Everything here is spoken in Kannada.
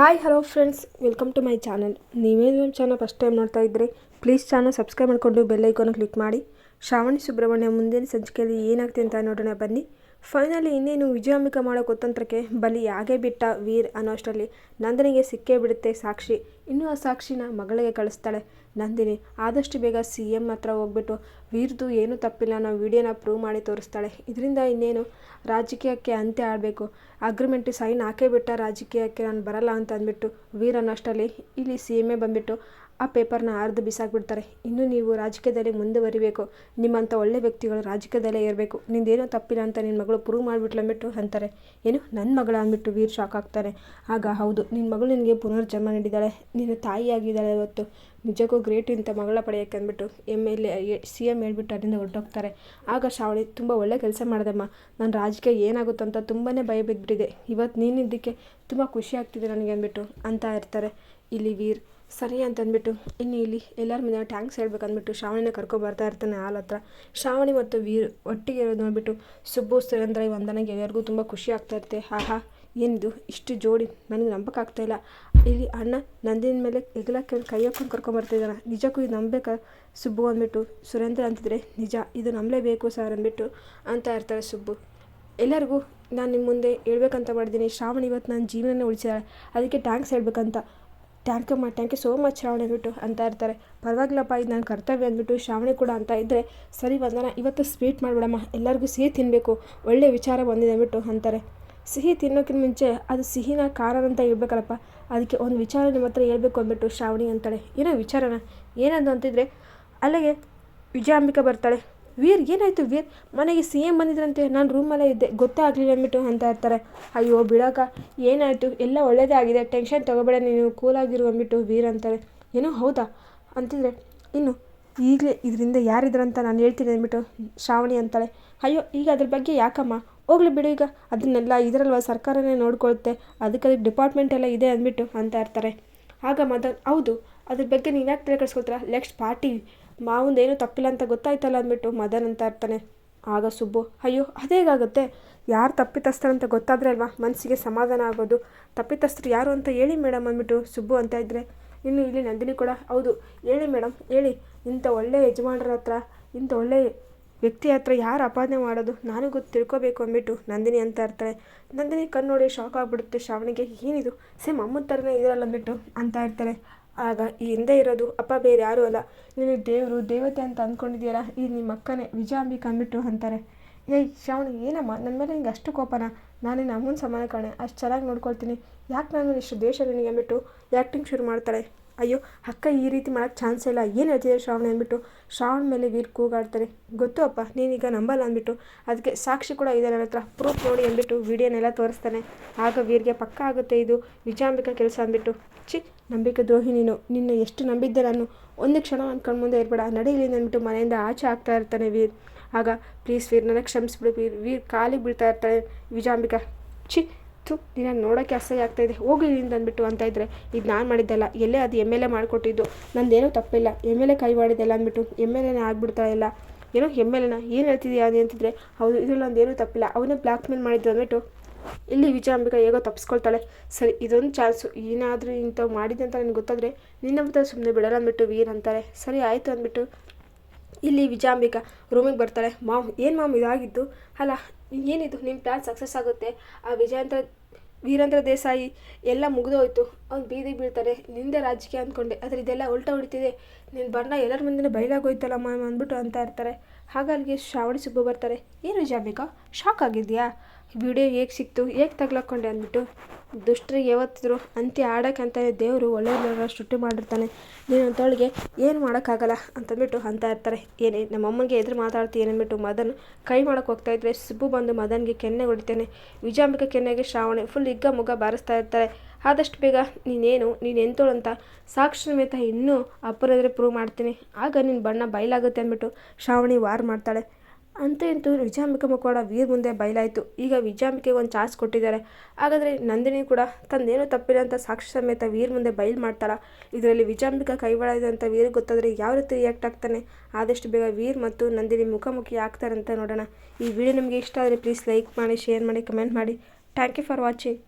Hi hello friends welcome to my channel ನೀವೇ ನಮ್ಮ ಚಾನಲ್ ಫಸ್ಟ್ ಟೈಮ್ ನೋಡ್ತಾ ಇದ್ದರೆ ಪ್ಲೀಸ್ ಚಾನಲ್ ಸಬ್ಸ್ಕ್ರೈಬ್ ಮಾಡಿಕೊಂಡು ಬೆಲ್ಲೈಕೋನ ಕ್ಲಿಕ್ ಮಾಡಿ. ಶ್ರಾವಣಿ ಸುಬ್ರಹ್ಮಣ್ಯ ಮುಂದಿನ ಸಂಚಿಕೆಯಲ್ಲಿ ಏನಾಗ್ತಿದೆ ಅಂತ ನೋಡೋಣ. ಬನ್ನಿ. ಫೈನಲಿ ಇನ್ನೇನು ವಿಜಯಾಂಬಿಕ ಮಾಡೋ ಕುತಂತ್ರಕ್ಕೆ ಬಲಿ ಆಗೇ ಬಿಟ್ಟ ವೀರ್ ಅನ್ನೋ ಅಷ್ಟರಲ್ಲಿ ನಂದಿನಿಗೆ ಸಿಕ್ಕೇ ಬಿಡುತ್ತೆ ಸಾಕ್ಷಿ. ಇನ್ನೂ ಆ ಸಾಕ್ಷಿನ ಮಗಳಿಗೆ ಕಳಿಸ್ತಾಳೆ. ನಂದಿನಿ ಆದಷ್ಟು ಬೇಗ ಸಿ ಎಂ ಹತ್ರ ಹೋಗ್ಬಿಟ್ಟು, ವೀರ್ದು ಏನೂ ತಪ್ಪಿಲ್ಲ ಅನ್ನೋ ವಿಡಿಯೋನ ಪ್ರೂವ್ ಮಾಡಿ ತೋರಿಸ್ತಾಳೆ. ಇದರಿಂದ ಇನ್ನೇನು ರಾಜಕೀಯಕ್ಕೆ ಅಂತ್ಯ ಆಡಬೇಕು ಅಗ್ರಿಮೆಂಟ್ ಸೈನ್ ಹಾಕೇ ಬಿಟ್ಟ ರಾಜಕೀಯಕ್ಕೆ ನಾನು ಬರಲ್ಲ ಅಂತ ಅಂದ್ಬಿಟ್ಟು ವೀರ್ ಅನ್ನೋ ಅಷ್ಟರಲ್ಲಿ ಇಲ್ಲಿ ಸಿ ಎಮ್ಮೆ ಬಂದುಬಿಟ್ಟು ಆ ಪೇಪರ್ನ ಅರ್ಧ ಬಿಸಾಕ್ಬಿಡ್ತಾರೆ. ಇನ್ನು ನೀವು ರಾಜಕೀಯದಲ್ಲಿ ಮುಂದುವರಿಬೇಕು. ನಿಮ್ಮಂಥ ಒಳ್ಳೆ ವ್ಯಕ್ತಿಗಳು ರಾಜಕೀಯದಲ್ಲೇ ಇರಬೇಕು. ನಿಂದೇನೋ ತಪ್ಪಿಲ್ಲ ಅಂತ ನಿನ್ನ ಮಗಳು ಪ್ರೂವ್ ಮಾಡಿಬಿಟ್ಲು ಅಂದ್ಬಿಟ್ಟು ಅಂತಾರೆ. ಏನು? ನನ್ನ ಮಗಳ ಅಂದ್ಬಿಟ್ಟು ವೀರ್ ಶಾಕ್ ಆಗ್ತಾರೆ. ಆಗ ಹೌದು ನಿನ್ನ ಮಗಳು ನಿನಗೆ ಪುನರ್ಜನ್ಮ ನೀಡಿದ್ದಾಳೆ. ನಿನ್ನ ತಾಯಿಯಾಗಿದ್ದಾಳೆ ಇವತ್ತು ನಿಜಕ್ಕೂ ಗ್ರೇಟ್ ಇಂಥ ಮಗಳ ಪಡೆಯೋಕ್ಕೆ ಅಂದ್ಬಿಟ್ಟು M L A C M ಹೇಳ್ಬಿಟ್ಟು ಅಲ್ಲಿಂದ ಹೊರಟೋಗ್ತಾರೆ. ಆಗ ಶಾವಳಿ, ತುಂಬ ಒಳ್ಳೆ ಕೆಲಸ ಮಾಡಿದಮ್ಮ. ನಾನು ರಾಜಕೀಯ ಏನಾಗುತ್ತೋ ಅಂತ ತುಂಬಾ ಭಯ ಬಿದ್ದುಬಿಟ್ಟಿದೆ ಇವತ್ತು ನೀನಿದ್ದಕ್ಕೆ ತುಂಬ ಖುಷಿ ಆಗ್ತಿದೆ ನನಗೆ ಅಂದ್ಬಿಟ್ಟು ಅಂತ ಇರ್ತಾರೆ. ಇಲ್ಲಿ ವೀರ್ ಸರಿ ಅಂತ ಅಂದ್ಬಿಟ್ಟು ಇನ್ನು ಇಲ್ಲಿ ಎಲ್ಲರ ಮುಂದೆ ಟ್ಯಾಂಕ್ಸ್ ಹೇಳ್ಬೇಕಂದ್ಬಿಟ್ಟು ಶ್ರಾವಣಿನ ಕರ್ಕೊಬರ್ತಾ ಇರ್ತಾನೆ ಹಾಲ್ ಹತ್ರ. ಶ್ರಾವಣಿ ಮತ್ತು ವೀರ್ ಒಟ್ಟಿಗೆ ಇರೋದು ನೋಡಿಬಿಟ್ಟು ಸುಬ್ಬು, ಸುರೇಂದ್ರ ವಂದನೆಗೆ ಎಲ್ಲರಿಗೂ ತುಂಬ ಖುಷಿ ಆಗ್ತಾ ಇರುತ್ತೆ. ಆಹಾ, ಏನಿದು? ಇಷ್ಟು ಜೋಡಿ ನನಗೆ ನಂಬಕ್ಕಾಗ್ತಾ ಇಲ್ಲ. ಇಲ್ಲಿ ಅಣ್ಣ ನಂದಿನ ಮೇಲೆ ಎಗಲ ಕೈ ಹಾಕೊಂಡು ಕರ್ಕೊಂಬರ್ತಿದ್ದಾನೆ ನಿಜಕ್ಕೂ ಇದು ನಂಬಬೇಕಾ ಸುಬ್ಬು ಅಂದ್ಬಿಟ್ಟು, ಸುರೇಂದ್ರ ಅಂತಿದ್ರೆ ನಿಜ, ಇದು ನಂಬಲೇಬೇಕು ಸರ್ ಅಂದ್ಬಿಟ್ಟು ಅಂತ ಇರ್ತಾರೆ ಸುಬ್ಬು. ಎಲ್ಲರಿಗೂ ನಾನು ನಿಮ್ಮ ಮುಂದೆ ಹೇಳ್ಬೇಕಂತ ಮಾಡಿದ್ದೀನಿ. ಶ್ರಾವಣಿ ಇವತ್ತು ನನ್ನ ಜೀವನನೇ ಉಳಿಸಿದಾಳೆ. ಅದಕ್ಕೆ ಟ್ಯಾಂಕ್ಸ್ ಹೇಳ್ಬೇಕಂತ ಥ್ಯಾಂಕ್ ಯು ಮಾ thank you so much Shravani ಅಂದ್ಬಿಟ್ಟು ಅಂತ ಇರ್ತಾರೆ. ಪರವಾಗಿಲ್ಲಪ್ಪ, ಇದು ನನ್ನ ಕರ್ತವ್ಯ ಅಂದ್ಬಿಟ್ಟು ಶ್ರಾವಣಿ ಕೂಡ ಅಂತ ಇದ್ದರೆ ಸರಿ ವಂದನ, ಇವತ್ತು ಸ್ವೀಟ್ ಮಾಡಿಬಿಡಮ್ಮ, ಎಲ್ಲರಿಗೂ ಸಿಹಿ ತಿನ್ನಬೇಕು ಒಳ್ಳೆಯ ವಿಚಾರ ಬಂದಿದೆ ಅಂದ್ಬಿಟ್ಟು ಅಂತಾರೆ. ಸಿಹಿ ತಿನ್ನೋಕ್ಕಿಂತ ಮುಂಚೆ ಅದು ಸಿಹಿನ ಅಂತ ಹೇಳ್ಬೇಕಲ್ಲಪ್ಪ, ಅದಕ್ಕೆ ಒಂದು ವಿಚಾರ ನಿಮ್ಮ ಹತ್ರ ಹೇಳ್ಬೇಕು ಅಂದ್ಬಿಟ್ಟು ಶ್ರಾವಣಿ ಅಂತಾಳೆ. ಏನೋ ವಿಚಾರನ, ಏನಂದು ಅಂತಿದ್ರೆ, ಅಲ್ಲಿಗೆ ವಿಜಯಾಂಬಿಕಾ ಬರ್ತಾಳೆ. ವೀರ್ ಏನಾಯಿತು ವೀರ್ ಮನೆಗೆ ಸಿ ಎಂ ಬಂದಿದ್ರಂತೆ, ನಾನು ರೂಮಲ್ಲೇ ಇದ್ದೆ. ಗೊತ್ತೇ ಆಗಲಿಲ್ಲ ಅಂದ್ಬಿಟ್ಟು ಅಂತ ಇರ್ತಾರೆ ಅಯ್ಯೋ, ಬಿಡಕ, ಏನಾಯಿತು? ಎಲ್ಲ ಒಳ್ಳೇದೇ ಆಗಿದೆ ಟೆನ್ಷನ್ ತೊಗೋಬೇಡ, ನೀನು ಕೂಲಾಗಿರು ಅಂದ್ಬಿಟ್ಟು ವೀರ್ ಅಂತಾರೆ. ಏನೋ ಹೌದಾ? ಅಂತಿದ್ರೆ, ಇನ್ನು ಈಗಲೇ ಇದರಿಂದ ಯಾರಿದ್ರಂತ ನಾನು ಹೇಳ್ತೀನಿ ಅಂದ್ಬಿಟ್ಟು ಶ್ರಾವಣಿ ಅಂತಾಳೆ. ಅಯ್ಯೋ, ಈಗ ಅದ್ರ ಬಗ್ಗೆ ಯಾಕಮ್ಮ? ಹೋಗ್ಲಿ ಬಿಡು ಈಗ. ಅದನ್ನೆಲ್ಲ ಇದರಲ್ವ? ಸರ್ಕಾರನೇ ನೋಡ್ಕೊಳುತ್ತೆ. ಅದಕ್ಕೆ ಅದಕ್ಕೆ ಡಿಪಾರ್ಟ್ಮೆಂಟ್ ಎಲ್ಲ ಇದೆ ಅಂದ್ಬಿಟ್ಟು ಅಂತ ಇರ್ತಾರೆ ಆಗ ಮದನ್ ಹೌದು. ಅದ್ರ ಬಗ್ಗೆ ನೀವು ಯಾಕೆ ತಲೆ ಕೆಡಿಸ್ಕೊಳ್ತೀರಾ ನೆಕ್ಸ್ಟ್ ಪಾರ್ಟಿ ಮಾವಂದೇನು ತಪ್ಪಿಲ್ಲ ಅಂತ ಗೊತ್ತಾಯ್ತಲ್ಲ ಅಂದ್ಬಿಟ್ಟು ಮದನ್ ಅಂತ ಇರ್ತಾನೆ. ಆಗ ಸುಬ್ಬು, ಅಯ್ಯೋ, ಅದೇಗಾಗುತ್ತೆ? ಯಾರು ತಪ್ಪಿತಸ್ಥರು ಅಂತ ಗೊತ್ತಾದ್ರೆ ಅಲ್ವಾ? ಮನಸ್ಸಿಗೆ ಸಮಾಧಾನ ಆಗೋದು. ತಪ್ಪಿತಸ್ಥರು ಯಾರು ಅಂತ ಹೇಳಿ ಮೇಡಮ್ ಅಂದ್ಬಿಟ್ಟು ಸುಬ್ಬು ಅಂತ ಇದ್ದರೆ ಇನ್ನು ಇಲ್ಲಿ ನಂದಿನಿ ಕೂಡ, ಹೌದು, ಹೇಳಿ ಮೇಡಮ್ ಹೇಳಿ. ಇಂಥ ಒಳ್ಳೆಯ ಯಜಮಾನರ ಹತ್ರ, ಇಂಥ ಒಳ್ಳೆಯ ವ್ಯಕ್ತಿ ಹತ್ರ ಯಾರು ಅಪಾದನೆ ಮಾಡೋದು? ನಾನು ಗೊತ್ತು ತಿಳ್ಕೊಬೇಕು ಅಂದ್ಬಿಟ್ಟು ನಂದಿನಿ ಅಂತ ಇರ್ತಾರೆ ನಂದಿನಿ ಕಣ್ಣು ನೋಡಿ ಶಾಕ್ ಆಗಿಬಿಡುತ್ತೆ, ಶ್ರಾವಣಿಗೆ ಏನಿದು? ಸೇಮ್ ಅಮ್ಮನ ಥರನೇ ಇದರಲ್ಲ ಅಂದ್ಬಿಟ್ಟು ಅಂತ ಇರ್ತಾರೆ ಆಗ ಈ ಹಿಂದೆ ಇರೋದು, ಅಪ್ಪ, ಬೇರೆ ಯಾರೂ ಅಲ್ಲ. ನೀನು ದೇವರು, ದೇವತೆ ಅಂತ ಅಂದ್ಕೊಂಡಿದ್ದೀಯಲ್ಲ, ಈ ನಿಮ್ಮ ಅಕ್ಕನೇ ವಿಜಯಾಂಬಿಕ ಅಂದ್ಬಿಟ್ಟು ಅಂತಾರೆ. ಏಯ್, ಶ್ರಾವಣಿ, ಏನಮ್ಮ? ನನ್ನ ಮೇಲೆ ನಿಂಗೆ ಅಷ್ಟು ಕೋಪನ? ನಾನೇ ಅಮ್ಮನ ಸಮಾನ ಕಾಣೆ. ಅಷ್ಟು ಚೆನ್ನಾಗಿ ನೋಡ್ಕೊಳ್ತೀನಿ. ಯಾಕೆ ನಾನು ಇಷ್ಟು ದೇಶ ನಿನಗೆ ಅಂದ್ಬಿಟ್ಟು ಆ್ಯಕ್ಟಿಂಗ್ ಶುರು ಮಾಡ್ತಾಳೆ ಅಯ್ಯೋ, ಅಕ್ಕ ಈ ರೀತಿ ಮಾಡೋಕ್ಕೆ ಚಾನ್ಸ್ ಇಲ್ಲ. ಏನು ಹೇಳ್ತಿದೆ ಶ್ರಾವಣ ಅಂದ್ಬಿಟ್ಟು? ಶ್ರಾವಣ ಮೇಲೆ ವೀರ್ ಕೂಗಾಡ್ತಾರೆ. ಗೊತ್ತು ಅಪ್ಪ, ನೀನೀಗ ನಂಬಲ್ಲ ಅಂದ್ಬಿಟ್ಟು. ಅದಕ್ಕೆ ಸಾಕ್ಷಿ ಕೂಡ ಇದೆ ನನ್ನ ಹತ್ರ. ಪ್ರೂಫ್ ನೋಡಿ ಅಂದ್ಬಿಟ್ಟು ವೀಡಿಯೋನೆಲ್ಲ ತೋರಿಸ್ತಾನೆ. ಆಗ ವೀರ್ಗೆ ಪಕ್ಕ ಆಗುತ್ತೆ ಇದು ವಿಜಯಾಂಬಿಕಾ ಕೆಲಸ ಅಂದ್ಬಿಟ್ಟು. ಚಿ ನಂಬಿಕೆ ದ್ರೋಹಿ ನೀನು. ನಿನ್ನ ಎಷ್ಟು ನಂಬಿದ್ದೆ ನಾನು. ಒಂದು ಕ್ಷಣ ಅಂದ್ಕೊಂಡು ಮುಂದೆ ಇರಬೇಡ. ನಡೀಲಿ ಅಂದ್ಬಿಟ್ಟು ಮನೆಯಿಂದ ಆಚೆ ಆಗ್ತಾ ಇರ್ತಾನೆ ವೀರ್. ಆಗ ಪ್ಲೀಸ್ ವೀರ್ ನನಗೆ ಕ್ಷಮಿಸ್ಬಿಡು. ವೀರ್ ವೀರ್ ಕಾಲಿಗೆ ಬೀಳ್ತಾ ಇರ್ತಾಳೆ ವಿಜಾಂಬಿಕ. ಛಿ ತು ದಿನ ನೋಡೋಕ್ಕೆ ಅಸಹ್ಯ ಆಗ್ತಾ ಇದೆ. ಹೋಗಿ ಇಲ್ಲಿಂದ ಅಂದ್ಬಿಟ್ಟು ಅಂತ ಇದ್ದರೆ ಇದು ನಾನು ಮಾಡಿದ್ದಲ್ಲ, ಎಲ್ಲೇ ಅದು ಎಂ ಎಲ್ ಎ ಮಾಡಿಕೊಟ್ಟಿದ್ದು. ನಂದೇನೂ ತಪ್ಪಿಲ್ಲ. ಎಂ ಎಲ್ ಎ ಕೈ ಮಾಡಿದ್ದಲ್ಲ ಅಂದ್ಬಿಟ್ಟು, ಎಂ ಎಲ್ ಎನೇ ಆಗ್ಬಿಡ್ತಾ ಇಲ್ಲ. ಏನೋ ಎಂ ಎಲ್ ಎನ, ಏನು ಹೇಳ್ತಿದ್ಯಾ ಅದು ಅಂತಿದ್ರೆ, ಹೌದು, ಇದ್ರಲ್ಲಿ ನಂದೇನೂ ತಪ್ಪಿಲ್ಲ. ಅವನೇ ಬ್ಲ್ಯಾಕ್ ಮೇಲ್ ಮಾಡಿದ್ದು ಅಂದ್ಬಿಟ್ಟು, ಇಲ್ಲಿ ವಿಜಯಾಂಬಿಕಾ ಹೇಗೋ ತಪ್ಪಿಸ್ಕೊಳ್ತಾಳೆ ಸರಿ, ಇದೊಂದು ಚಾನ್ಸು. ಏನಾದರೂ ಇಂಥವು ಮಾಡಿದೆ ಅಂತ ನನಗೆ ಗೊತ್ತಾದರೆ ನಿನ್ನ ಮತ್ತೆ ಸುಮ್ಮನೆ ಬಿಡಲ್ಲ ಅಂದ್ಬಿಟ್ಟು ವೀರ್ ಅಂತಾರೆ. ಸರಿ, ಆಯಿತು ಅಂದ್ಬಿಟ್ಟು ಇಲ್ಲಿ ವಿಜಯಾಂಬಿಕಾ ರೂಮಿಗೆ ಬರ್ತಾಳೆ. ಮಾಮ್, ಏನು ಮಾಮ್ ಇದಾಗಿದ್ದು? ಅಲ್ಲ, ಏನಿದು? ನಿಮ್ಮ ಪ್ಲ್ಯಾನ್ ಸಕ್ಸಸ್ ಆಗುತ್ತೆ. ಆ ವಿಜಯಾಂತ್ರ, ವೀರೇಂದ್ರ ದೇಸಾಯಿ ಎಲ್ಲ ಮುಗಿದೋಯ್ತು. ಅವ್ನು ಬೀದಿಗೆ ಬೀಳ್ತಾರೆ ನಿಂದೆ ರಾಜಕೀಯ ಅಂದ್ಕೊಂಡೆ ಆದರೆ ಇದೆಲ್ಲ ಉಲ್ಟಾ ಹೊಡಿತಿದೆ. ನಿನ್ನ ಬಣ್ಣ ಎಲ್ಲರ ಮುಂದೆ ಬಯಲಾಗೋಯ್ತಲ್ಲ ಮಾಮ್? ಅಂದ್ಬಿಟ್ಟು ಅಂತ ಇರ್ತಾರೆ. ಹಾಗಾಗಿ ಶ್ರಾವಣಿ ಸುಬ್ಬು ಬರ್ತಾರೆ. ಏನು ವಿಜಾಂಬಿಕಾ ಶಾಕ್ ಆಗಿದೆಯಾ? ವಿಡಿಯೋ ಹೇಗೆ ಸಿಕ್ತು? ಹೇಗೆ ತಗ್ಲಾಕೊಂಡೆ ಅಂದ್ಬಿಟ್ಟು. ದುಷ್ಟರಿಗೆ ಯಾವತ್ತಿದ್ರು ಅಂತ್ಯ ಆಡೋಕ್ಕೆ ದೇವರು ಒಳ್ಳೆಯವ್ರನ್ನ ಸೃಷ್ಟಿ ಮಾಡಿರ್ತಾನೆ. ನೀನು ಅಂತೊಳಗೆ ಏನು ಮಾಡೋಕ್ಕಾಗಲ್ಲ ಅಂತಂದ್ಬಿಟ್ಟು ಅಂತ ಇರ್ತಾರೆ. ಏನೇ, ನಮ್ಮ ಅಮ್ಮನಿಗೆ ಎದುರು ಮಾತಾಡ್ತೀನಿ ಅಂದ್ಬಿಟ್ಟು ಮದನ್ ಕೈ ಮಾಡೋಕೆ ಹೋಗ್ತಾ ಇದ್ರೆ ಸುಬ್ಬು ಬಂದು ಮದನ್ಗೆ ಕೆನ್ನೆ ಹೊಡಿತಾನೆ. ವಿಜಾಂಬಿಕ ಕೆನ್ನೆಗೆ ಶ್ರಾವಣಿ ಫುಲ್ ಹಿಗ್ಗ ಮುಗ್ಗ ಬಾರಿಸ್ತಾ ಇರ್ತಾರೆ. ಆದಷ್ಟು ಬೇಗ ನೀನೇನು, ನೀನು ಎಂತೋಳು ಅಂತ ಸಾಕ್ಷಿ ಸಮೇತ ಇನ್ನೂ ಅಪ್ಪನಾದರೆ ಪ್ರೂವ್ ಮಾಡ್ತೀನಿ. ಆಗ ನಿನ್ನ ಬಣ್ಣ ಬಯಲಾಗುತ್ತೆ ಅಂದ್ಬಿಟ್ಟು ಶ್ರಾವಣಿ ವಾರ್ ಮಾಡ್ತಾಳೆ. ಅಂತ ಇಂತೂ ವಿಜಯಾಂಬಿಕೆ ಮುಖವಾಡ ವೀರ್ ಮುಂದೆ ಬಯಲಾಯಿತು. ಈಗ ವಿಜಯಾಂಬಿಕೆಗೆ ಒಂದು ಚಾನ್ಸ್ ಕೊಟ್ಟಿದ್ದಾರೆ. ಹಾಗಾದರೆ ನಂದಿನಿ ಕೂಡ ತಂದೇನು ತಪ್ಪಿಲ್ಲ ಅಂತ ಸಾಕ್ಷಿ ಸಮೇತ ವೀರ್ ಮುಂದೆ ಬಯಲ್ ಮಾಡ್ತಾಳ. ಇದರಲ್ಲಿ ವಿಜಯಾಂಬಿಕಾ ಕೈವಾಡ ಇದೆ ಅಂತ ವೀರ್ ಗೊತ್ತಾದರೆ ಯಾವ ರೀತಿ ರಿಯಾಕ್ಟ್ ಆಗ್ತಾನೆ? ಆದಷ್ಟು ಬೇಗ ವೀರ್ ಮತ್ತು ನಂದಿನಿ ಮುಖಾಮುಖಿ ಆಗ್ತಾರೆ ಅಂತ ನೋಡೋಣ. ಈ ವಿಡಿಯೋ ನಿಮಗೆ ಇಷ್ಟ ಆದರೆ ಪ್ಲೀಸ್ ಲೈಕ್ ಮಾಡಿ ಶೇರ್ ಮಾಡಿ ಕಮೆಂಟ್ ಮಾಡಿ. Thank you for watching